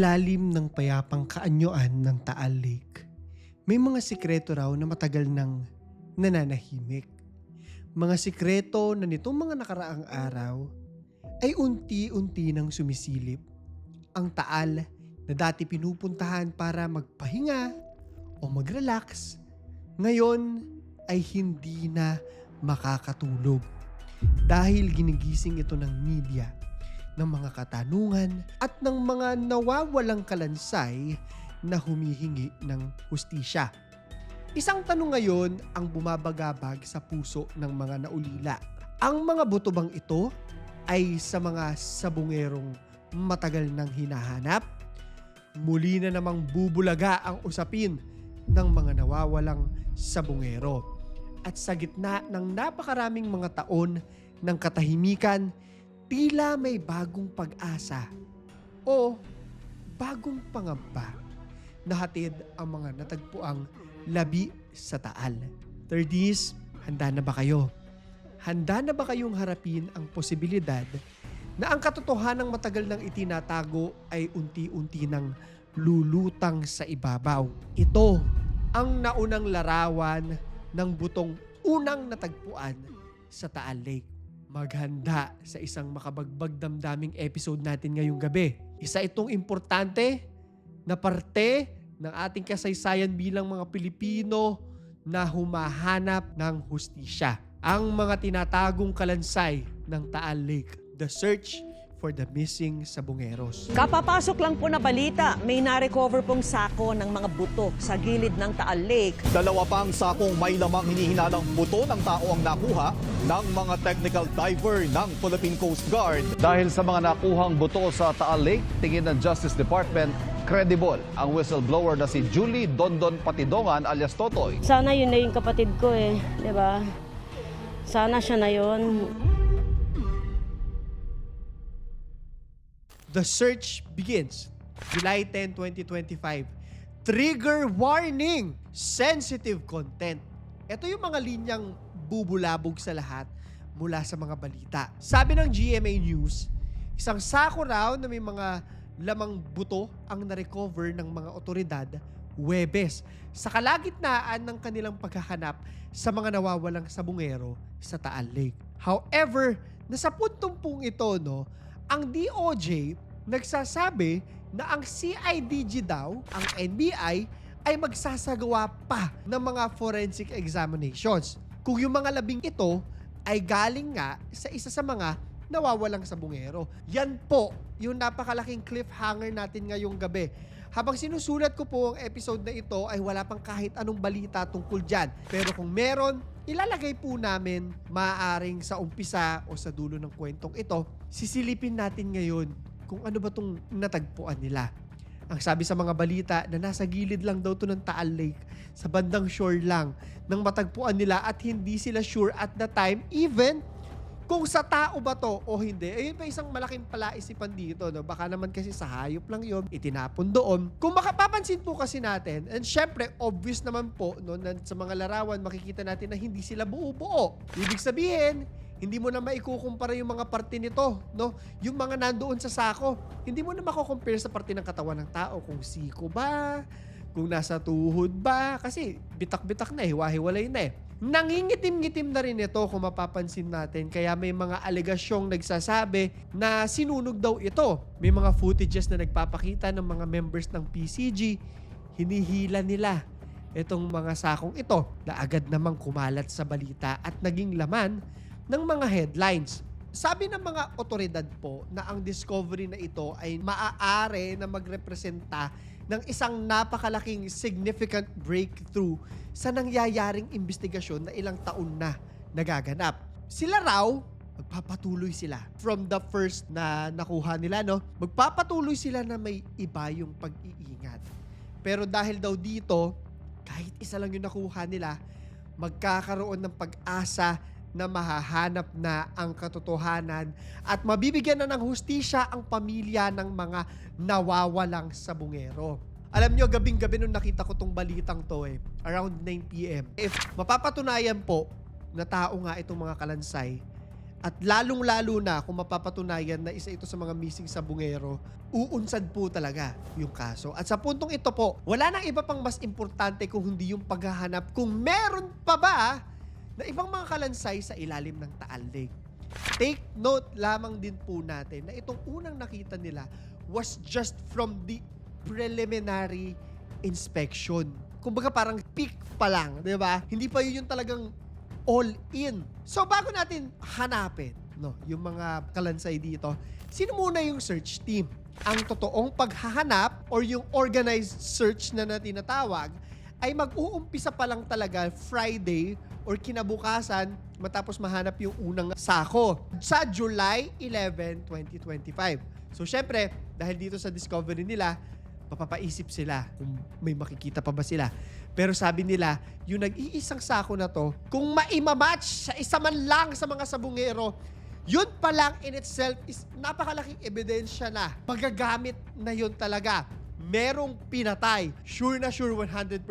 ilalim ng payapang kaanyuan ng Taal Lake, may mga sikreto raw na matagal nang nananahimik. Mga sikreto na nitong mga nakaraang araw ay unti-unti nang sumisilip. Ang Taal na dati pinupuntahan para magpahinga o mag-relax, ngayon ay hindi na makakatulog dahil ginigising ito ng media ng mga katanungan at ng mga nawawalang kalansay na humihingi ng hustisya. Isang tanong ngayon ang bumabagabag sa puso ng mga naulila. Ang mga buto bang ito ay sa mga sabungerong matagal nang hinahanap? Muli na namang bubulaga ang usapin ng mga nawawalang sabungero. At sa gitna ng napakaraming mga taon ng katahimikan, tila may bagong pag-asa o bagong pangamba na hatid ang mga natagpuang labi sa taal. Thirdies, handa na ba kayo? Handa na ba kayong harapin ang posibilidad na ang katotohanang matagal nang itinatago ay unti-unti nang lulutang sa ibabaw? Ito ang naunang larawan ng butong unang natagpuan sa Taal Lake maghanda sa isang makabagbag damdaming episode natin ngayong gabi. Isa itong importante na parte ng ating kasaysayan bilang mga Pilipino na humahanap ng hustisya. Ang mga tinatagong kalansay ng Taal Lake, the search for the missing sabungeros. Kapapasok lang po na balita, may na-recover pong sako ng mga buto sa gilid ng Taal Lake. Dalawa pang sakong may lamang hinihinalang buto ng tao ang nakuha ng mga technical diver ng Philippine Coast Guard. Dahil sa mga nakuhang buto sa Taal Lake, tingin ng Justice Department, credible ang whistleblower na si Julie Dondon Patidongan alias Totoy. Sana yun na yung kapatid ko eh, di ba? Sana siya na yun. The search begins July 10, 2025. Trigger warning! Sensitive content. Ito yung mga linyang bubulabog sa lahat mula sa mga balita. Sabi ng GMA News, isang sako raw na may mga lamang buto ang na-recover ng mga otoridad Webes sa kalagitnaan ng kanilang paghahanap sa mga nawawalang sabungero sa Taal Lake. However, nasa puntong pong ito, no, ang DOJ nagsasabi na ang CIDG daw, ang NBI, ay magsasagawa pa ng mga forensic examinations. Kung yung mga labing ito ay galing nga sa isa sa mga nawawalang sabungero. Yan po yung napakalaking cliffhanger natin ngayong gabi. Habang sinusulat ko po ang episode na ito ay wala pang kahit anong balita tungkol dyan. Pero kung meron, ilalagay po namin maaaring sa umpisa o sa dulo ng kwentong ito, sisilipin natin ngayon kung ano ba tong natagpuan nila. Ang sabi sa mga balita na nasa gilid lang daw to ng Taal Lake, sa bandang shore lang, nang matagpuan nila at hindi sila sure at the time even kung sa tao ba to o hindi. Ayun pa isang malaking palaisipan dito. No? Baka naman kasi sa hayop lang yun, itinapon doon. Kung makapapansin po kasi natin, and syempre, obvious naman po, no, na sa mga larawan, makikita natin na hindi sila buo-buo. Ibig sabihin, hindi mo na maikukumpara yung mga parte nito, no? Yung mga nandoon sa sako, hindi mo na makukompare sa parte ng katawan ng tao kung siko ba, kung nasa tuhod ba, kasi bitak-bitak na eh, hiwa-hiwalay na eh. Nangingitim-ngitim na rin ito kung mapapansin natin, kaya may mga alegasyong nagsasabi na sinunog daw ito. May mga footages na nagpapakita ng mga members ng PCG, hinihila nila itong mga sakong ito na agad namang kumalat sa balita at naging laman ng mga headlines. Sabi ng mga otoridad po na ang discovery na ito ay maaari na magrepresenta ng isang napakalaking significant breakthrough sa nangyayaring investigasyon na ilang taon na nagaganap. Sila raw, magpapatuloy sila. From the first na nakuha nila, no? Magpapatuloy sila na may iba yung pag-iingat. Pero dahil daw dito, kahit isa lang yung nakuha nila, magkakaroon ng pag-asa na mahahanap na ang katotohanan at mabibigyan na ng hustisya ang pamilya ng mga nawawalang sabungero. Alam nyo, gabing-gabi nung nakita ko tong balitang to eh, around 9pm. If mapapatunayan po na tao nga itong mga kalansay, At lalong-lalo na kung mapapatunayan na isa ito sa mga missing sa bungero, uunsad po talaga yung kaso. At sa puntong ito po, wala nang iba pang mas importante kung hindi yung paghahanap kung meron pa ba na ibang mga kalansay sa ilalim ng Taal Lake. Take note lamang din po natin na itong unang nakita nila was just from the preliminary inspection. Kumbaga parang peak pa lang, di ba? Hindi pa yun yung talagang all in. So bago natin hanapin no, yung mga kalansay dito, sino muna yung search team? Ang totoong paghahanap or yung organized search na na tinatawag ay mag-uumpisa pa lang talaga Friday or kinabukasan matapos mahanap yung unang sako sa July 11, 2025. So syempre, dahil dito sa discovery nila, mapapaisip sila kung may makikita pa ba sila. Pero sabi nila, yung nag-iisang sako na to, kung maimamatch sa isa man lang sa mga sabungero, yun pa lang in itself is napakalaking ebidensya na magagamit na yun talaga. Merong pinatay. Sure na sure 100%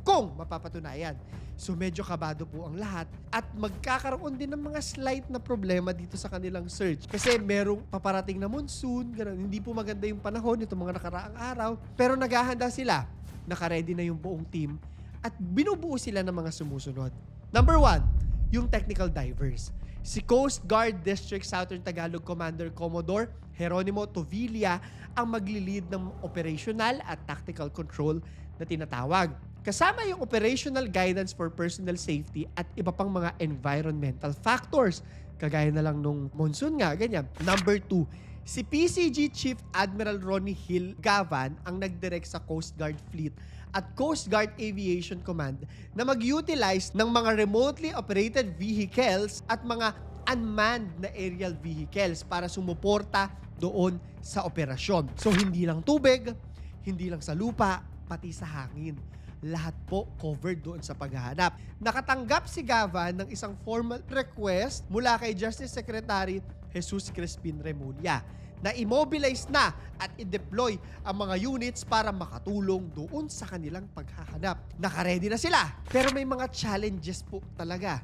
kung mapapatunayan. So medyo kabado po ang lahat at magkakaroon din ng mga slight na problema dito sa kanilang search. Kasi merong paparating na monsoon, ganun. hindi po maganda yung panahon nito mga nakaraang araw. Pero naghahanda sila, nakaredy na yung buong team at binubuo sila ng mga sumusunod. Number one, yung technical divers. Si Coast Guard District Southern Tagalog Commander Commodore Jeronimo Tovilla ang maglilid ng operational at tactical control na tinatawag. Kasama yung operational guidance for personal safety at iba pang mga environmental factors. Kagaya na lang nung monsoon nga, ganyan. Number two, si PCG Chief Admiral Ronnie Hill Gavan ang nagdirect sa Coast Guard Fleet at Coast Guard Aviation Command na mag-utilize ng mga remotely operated vehicles at mga unmanned na aerial vehicles para sumuporta doon sa operasyon. So hindi lang tubig, hindi lang sa lupa, pati sa hangin. Lahat po covered doon sa paghahanap. Nakatanggap si Gavan ng isang formal request mula kay Justice Secretary Jesus Crispin Remulla na immobilize na at i-deploy ang mga units para makatulong doon sa kanilang paghahanap. Nakaredy na sila, pero may mga challenges po talaga.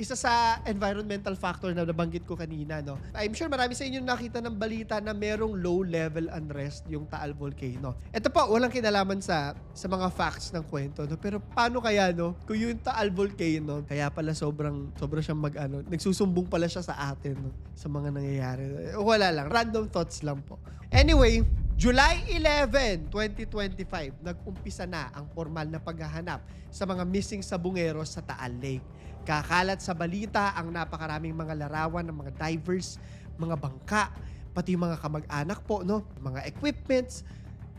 Isa sa environmental factor na nabanggit ko kanina, no? I'm sure marami sa inyo nakita ng balita na merong low-level unrest yung Taal Volcano. Ito po, walang kinalaman sa sa mga facts ng kwento, no? Pero paano kaya, no? Kung yung Taal Volcano, kaya pala sobrang, sobrang siyang mag, ano, nagsusumbong pala siya sa atin, no? Sa mga nangyayari. Wala lang, random thoughts lang po. Anyway, July 11, 2025, nag-umpisa na ang formal na paghahanap sa mga missing sabungero sa Taal Lake. Kakalat sa balita ang napakaraming mga larawan ng mga divers, mga bangka, pati mga kamag-anak po, no? mga equipments.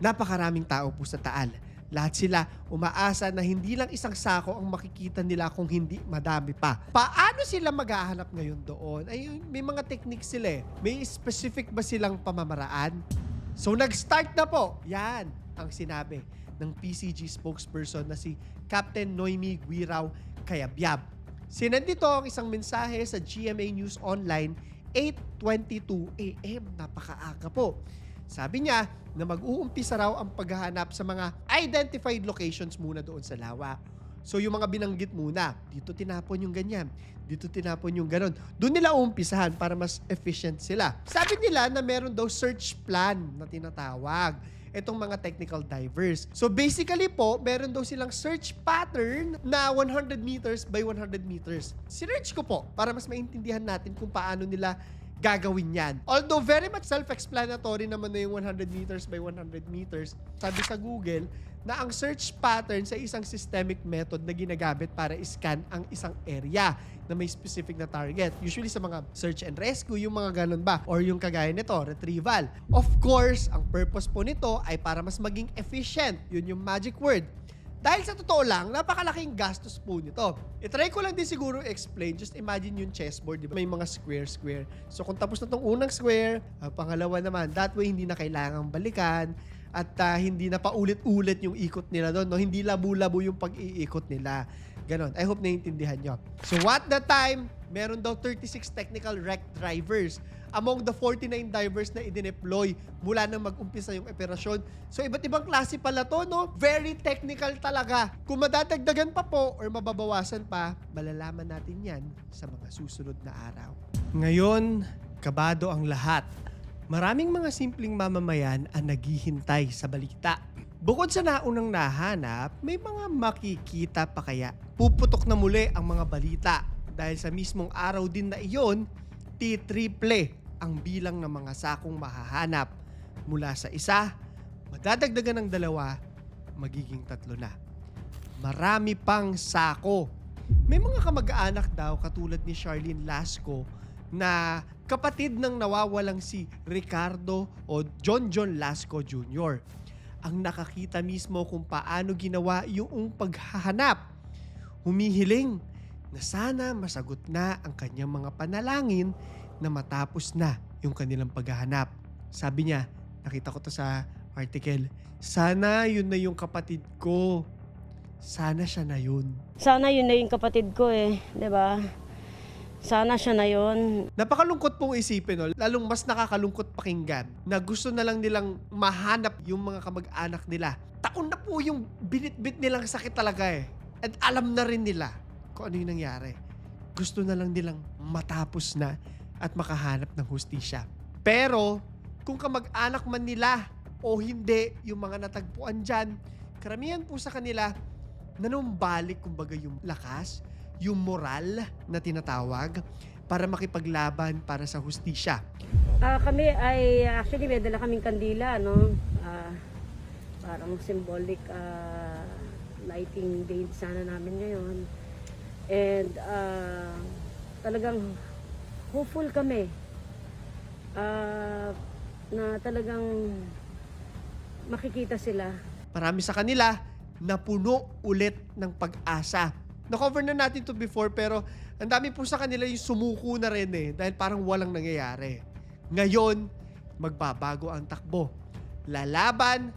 Napakaraming tao po sa Taal. Lahat sila umaasa na hindi lang isang sako ang makikita nila kung hindi madami pa. Paano sila maghahanap ngayon doon? Ay, may mga techniques sila eh. May specific ba silang pamamaraan? So nag-start na po. Yan ang sinabi ng PCG spokesperson na si Captain Noemi Guirao Kayabyab. Sinandito ang isang mensahe sa GMA News Online 8.22 a.m. Napakaaga po. Sabi niya na mag-uumpisa raw ang paghahanap sa mga identified locations muna doon sa lawa. So yung mga binanggit muna, dito tinapon yung ganyan, dito tinapon yung ganon. Doon nila uumpisahan para mas efficient sila. Sabi nila na meron daw search plan na tinatawag itong mga technical divers. So basically po, meron daw silang search pattern na 100 meters by 100 meters. Sinearch ko po para mas maintindihan natin kung paano nila gagawin yan. Although very much self-explanatory naman na yung 100 meters by 100 meters, sabi sa Google na ang search pattern sa isang systemic method na ginagamit para scan ang isang area na may specific na target. Usually sa mga search and rescue, yung mga ganun ba? Or yung kagaya nito, retrieval. Of course, ang purpose po nito ay para mas maging efficient. Yun yung magic word. Dahil sa totoo lang, napakalaking gastos po nito. I-try ko lang din siguro explain. Just imagine yung chessboard, di ba? May mga square-square. So kung tapos na tong unang square, ah, pangalawa naman, that way hindi na kailangang balikan at ah, hindi na paulit-ulit yung ikot nila doon. No? Hindi labo-labo yung pag-iikot nila. Ganon. I hope naiintindihan nyo. So what the time, meron daw 36 technical wreck drivers among the 49 divers na idineploy mula nang mag-umpisa yung operasyon. So iba't ibang klase pala to, no? Very technical talaga. Kung madadagdagan pa po or mababawasan pa, malalaman natin yan sa mga susunod na araw. Ngayon, kabado ang lahat. Maraming mga simpleng mamamayan ang naghihintay sa balita. Bukod sa naunang nahanap, may mga makikita pa kaya. Puputok na muli ang mga balita dahil sa mismong araw din na iyon, titriple ang bilang ng mga sakong mahahanap. Mula sa isa, madadagdagan ng dalawa, magiging tatlo na. Marami pang sako. May mga kamag-anak daw katulad ni Charlene Lasco na kapatid ng nawawalang si Ricardo o John John Lasco Jr. Ang nakakita mismo kung paano ginawa yung paghahanap. Humihiling na sana masagot na ang kanyang mga panalangin na matapos na yung kanilang paghahanap. Sabi niya, nakita ko to sa article, sana yun na yung kapatid ko. Sana siya na yun. Sana yun na yung kapatid ko eh, 'di ba? Sana siya na yun. Napakalungkot pong isipin, no? lalong mas nakakalungkot pakinggan na gusto na lang nilang mahanap yung mga kamag-anak nila. Taon na po yung binit-bit nilang sakit talaga eh. At alam na rin nila kung ano yung nangyari. Gusto na lang nilang matapos na at makahanap ng hustisya. Pero, kung kamag-anak man nila o hindi yung mga natagpuan dyan, karamihan po sa kanila, nanumbalik kumbaga yung lakas, yung moral na tinatawag para makipaglaban para sa hustisya. Ah, kami ay actually may dala kaming kandila, no? Ah, parang symbolic ah, lighting day sana namin ngayon. And ah, talagang hopeful kami ah, na talagang makikita sila. Marami sa kanila napuno ulit ng pag-asa. Na-cover na natin to before pero ang dami po sa kanila yung sumuko na rin eh dahil parang walang nangyayari. Ngayon, magbabago ang takbo. Lalaban,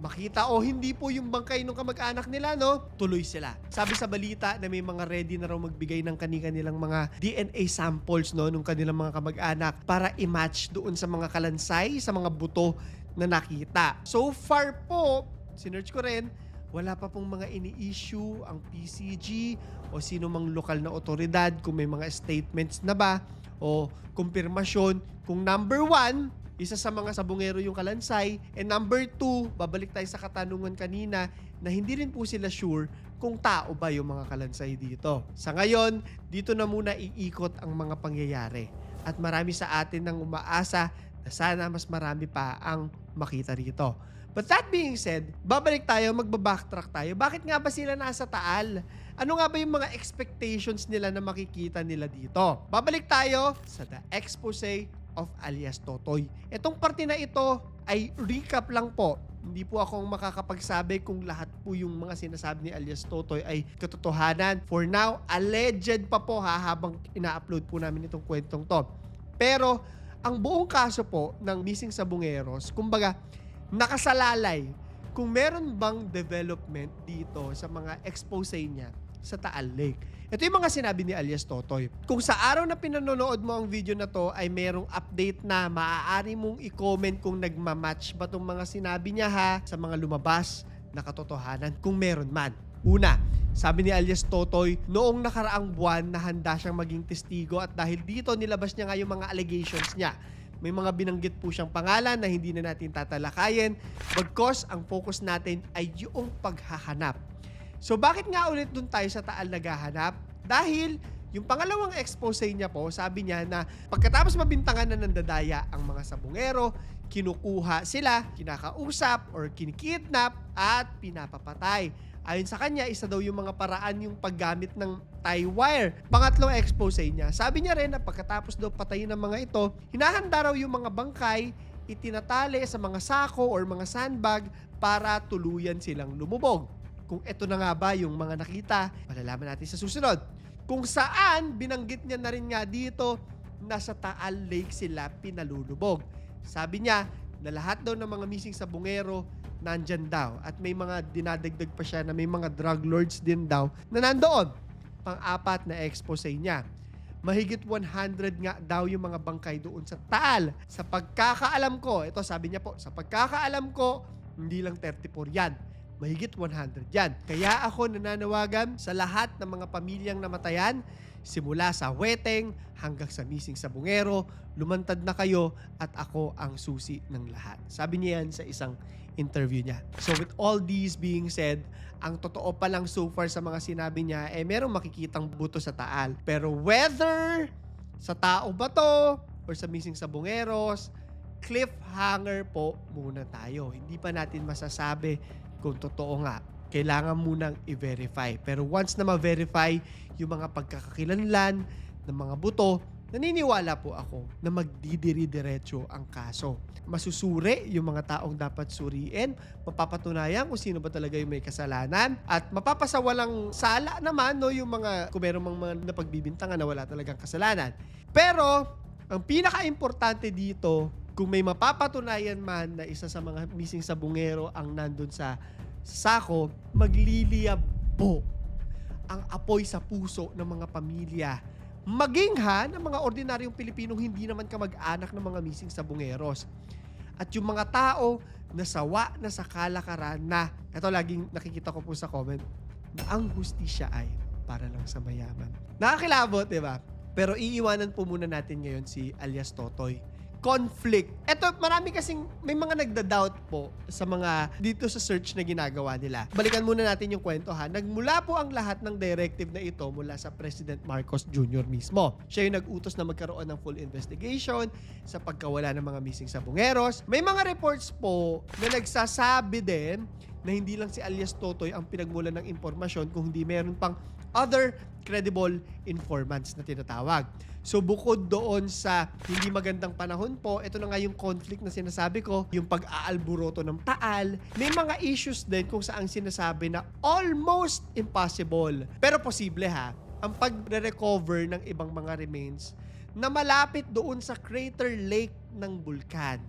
makita o hindi po yung bangkay ng kamag-anak nila, no? Tuloy sila. Sabi sa balita na may mga ready na raw magbigay ng kani-kanilang mga DNA samples, no? Nung kanilang mga kamag-anak para i-match doon sa mga kalansay, sa mga buto na nakita. So far po, sinerch ko rin, wala pa pong mga ini-issue ang PCG o sino mang lokal na otoridad kung may mga statements na ba o kumpirmasyon kung number one, isa sa mga sabungero yung kalansay, and number two, babalik tayo sa katanungan kanina na hindi rin po sila sure kung tao ba yung mga kalansay dito. Sa ngayon, dito na muna iikot ang mga pangyayari. At marami sa atin nang umaasa na sana mas marami pa ang makita rito. But that being said, babalik tayo, magbabacktrack tayo. Bakit nga ba sila nasa Taal? Ano nga ba yung mga expectations nila na makikita nila dito? Babalik tayo sa The Expose of alias Totoy. Itong parte na ito ay recap lang po. Hindi po ako ang makakapagsabi kung lahat po yung mga sinasabi ni alias Totoy ay katotohanan. For now, alleged pa po ha habang ina-upload po namin itong kwentong to. Pero ang buong kaso po ng missing sabungeros, kumbaga, nakasalalay kung meron bang development dito sa mga expose niya sa Taal Lake. Ito yung mga sinabi ni alias Totoy. Kung sa araw na pinanonood mo ang video na to ay merong update na maaari mong i-comment kung nagmamatch ba tong mga sinabi niya ha sa mga lumabas na katotohanan kung meron man. Una, sabi ni alias Totoy, noong nakaraang buwan na handa siyang maging testigo at dahil dito nilabas niya nga yung mga allegations niya. May mga binanggit po siyang pangalan na hindi na natin tatalakayin bagkos ang focus natin ay yung paghahanap. So bakit nga ulit dun tayo sa Taal naghahanap? Dahil yung pangalawang expose niya po, sabi niya na pagkatapos mabintangan na ng dadaya ang mga sabungero, kinukuha sila, kinakausap or kinikidnap at pinapapatay. Ayon sa kanya, isa daw yung mga paraan yung paggamit ng tie wire. Pangatlong expose niya, sabi niya rin na pagkatapos daw patayin ng mga ito, hinahanda raw yung mga bangkay, itinatali sa mga sako or mga sandbag para tuluyan silang lumubog. Kung ito na nga ba yung mga nakita, malalaman natin sa susunod. Kung saan, binanggit niya na rin nga dito na sa Taal Lake sila pinalulubog. Sabi niya na lahat daw ng mga missing sa bungero nandyan daw. At may mga dinadagdag pa siya na may mga drug lords din daw na nandoon. Pang-apat na expose niya. Mahigit 100 nga daw yung mga bangkay doon sa Taal. Sa pagkakaalam ko, ito sabi niya po, sa pagkakaalam ko, hindi lang 34 yan. Mahigit 100 yan. Kaya ako nananawagan sa lahat ng mga pamilyang namatayan, Simula sa weteng hanggang sa missing sa bungero, lumantad na kayo at ako ang susi ng lahat. Sabi niya yan sa isang interview niya. So with all these being said, ang totoo pa lang so far sa mga sinabi niya, eh merong makikitang buto sa taal. Pero whether sa tao ba to or sa missing sa bungeros, cliffhanger po muna tayo. Hindi pa natin masasabi kung totoo nga. Kailangan munang i-verify. Pero once na ma-verify yung mga pagkakakilanlan ng mga buto, naniniwala po ako na magdidiri-diretso ang kaso. Masusuri yung mga taong dapat suriin, mapapatunayan kung sino ba talaga yung may kasalanan, at mapapasawalang sala naman no, yung mga kung meron mga napagbibintangan na wala talagang kasalanan. Pero, ang pinaka-importante dito, kung may mapapatunayan man na isa sa mga missing sa bungero ang nandun sa sako, magliliyab po ang apoy sa puso ng mga pamilya. Maging ha, ng mga ordinaryong Pilipinong hindi naman kamag-anak ng mga missing sa bungeros. At yung mga tao na sawa na sa kalakaran na, ito laging nakikita ko po sa comment, na ang hustisya ay para lang sa mayaman. Nakakilabot, di ba? Pero iiwanan po muna natin ngayon si alias Totoy. Conflict. Eto, marami kasing, may mga nagda-doubt po sa mga dito sa search na ginagawa nila. Balikan muna natin yung kwento ha. Nagmula po ang lahat ng directive na ito mula sa President Marcos Jr. mismo. Siya yung nag-utos na magkaroon ng full investigation sa pagkawala ng mga missing sa bungeros. May mga reports po na nagsasabi din na hindi lang si alias Totoy ang pinagmulan ng impormasyon kung hindi meron pang other credible informants na tinatawag. So bukod doon sa hindi magandang panahon po, ito na nga yung conflict na sinasabi ko, yung pag-aalburoto ng taal, may mga issues din kung saan sinasabi na almost impossible. Pero posible ha, ang pagre-recover ng ibang mga remains na malapit doon sa crater lake ng bulkan.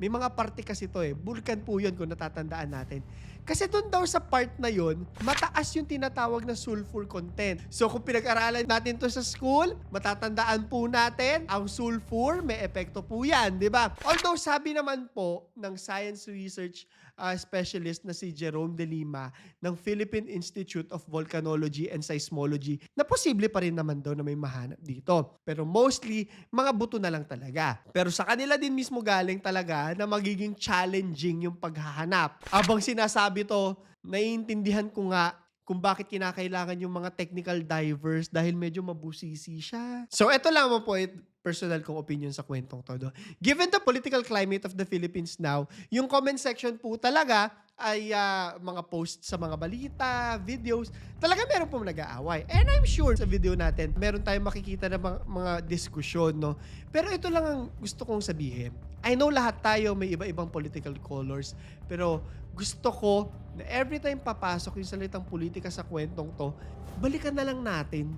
May mga parte kasi to eh. Vulkan po yun kung natatandaan natin. Kasi doon daw sa part na yun, mataas yung tinatawag na sulfur content. So kung pinag-aralan natin to sa school, matatandaan po natin, ang sulfur, may epekto po yan, di ba? Although sabi naman po ng science research uh, specialist na si Jerome De Lima ng Philippine Institute of Volcanology and Seismology na posible pa rin naman daw na may mahanap dito. Pero mostly, mga buto na lang talaga. Pero sa kanila din mismo galing talaga na magiging challenging yung paghahanap. Abang sinasabi to, naiintindihan ko nga kung bakit kinakailangan yung mga technical divers dahil medyo mabusisi siya. So, eto lang mo po, personal kong opinion sa kwentong todo. Given the political climate of the Philippines now, yung comment section po talaga ay ah, mga posts sa mga balita, videos, talaga meron pong nag-aaway. And I'm sure sa video natin, meron tayong makikita na mga, mga diskusyon, no? Pero ito lang ang gusto kong sabihin. I know lahat tayo may iba-ibang political colors, pero gusto ko na every time papasok yung salitang politika sa kwentong to, balikan na lang natin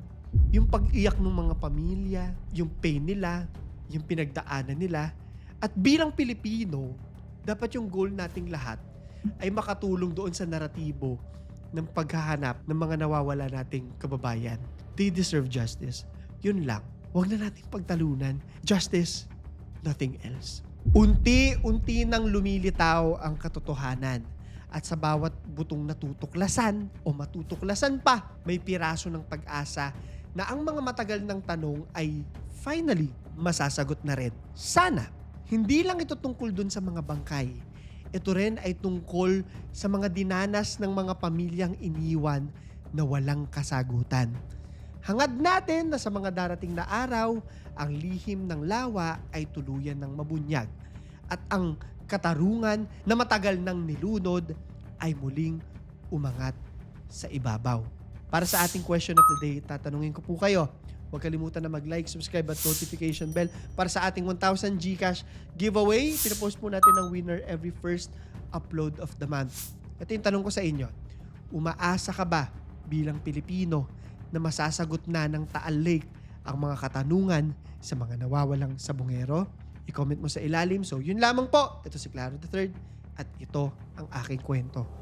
yung pag-iyak ng mga pamilya, yung pain nila, yung pinagdaanan nila. At bilang Pilipino, dapat yung goal nating lahat ay makatulong doon sa naratibo ng paghahanap ng mga nawawala nating kababayan. They deserve justice. Yun lang. Huwag na nating pagtalunan. Justice, nothing else. Unti-unti nang lumilitaw ang katotohanan at sa bawat butong natutuklasan o matutuklasan pa, may piraso ng pag-asa na ang mga matagal ng tanong ay finally masasagot na rin. Sana, hindi lang ito tungkol dun sa mga bangkay. Ito rin ay tungkol sa mga dinanas ng mga pamilyang iniwan na walang kasagutan. Hangad natin na sa mga darating na araw, ang lihim ng lawa ay tuluyan ng mabunyag at ang katarungan na matagal nang nilunod ay muling umangat sa ibabaw. Para sa ating question of the day, tatanungin ko po kayo. Huwag kalimutan na mag-like, subscribe at notification bell para sa ating 1,000 Gcash giveaway. Pinapost po natin ang winner every first upload of the month. Ito yung tanong ko sa inyo. Umaasa ka ba bilang Pilipino na masasagot na ng Taal Lake ang mga katanungan sa mga nawawalang sabungero? I-comment mo sa ilalim. So, yun lamang po. Ito si Claro III at ito ang aking kwento.